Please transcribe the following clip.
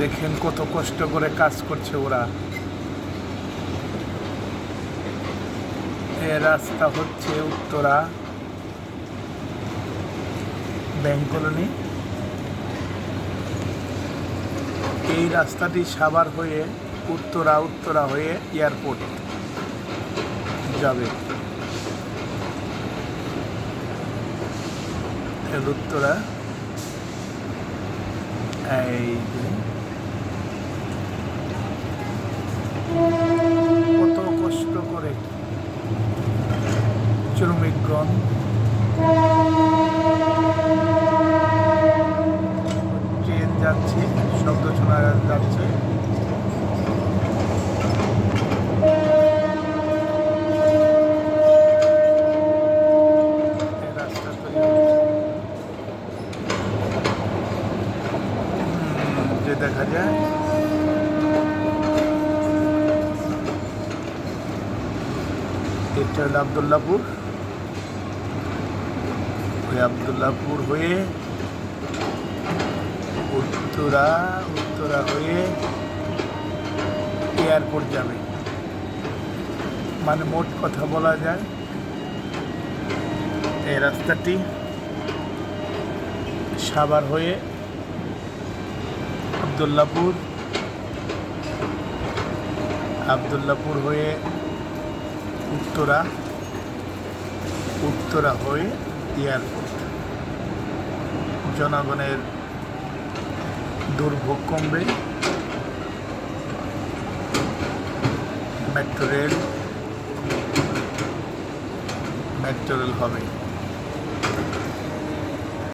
দেখেন কত কষ্ট করে কাজ করছে ওরা। এ রাস্তা হচ্ছে উত্তরা ব্যাংক কলোনি। এই রাস্তাটি সাবার হয়ে উত্তরা উত্তরা হয়ে এয়ারপোর্ট যাবে। উত্তরা। এই শ্রমিকগণ ট্রেন যাচ্ছে শব্দ শোনা যাচ্ছে। দেখা যায়। এটা হলো আবদুল্লাপুর। ওই আবদুল্লাপুর হয়ে উত্তরা উত্তরা হয়ে এয়ারপোর্ট যাবে। মানে মোট কথা বলা যায়, এই রাস্তাটি সাভার হয়ে আবদুল্লাপুর আবদুল্লাপুর হয়ে উত্তরা উত্তরা হয়ে এয়ারপোর্ট জনগণের দুর্ভোগ কমবে। মেট্রো রেল মেট্রো রেল হবে।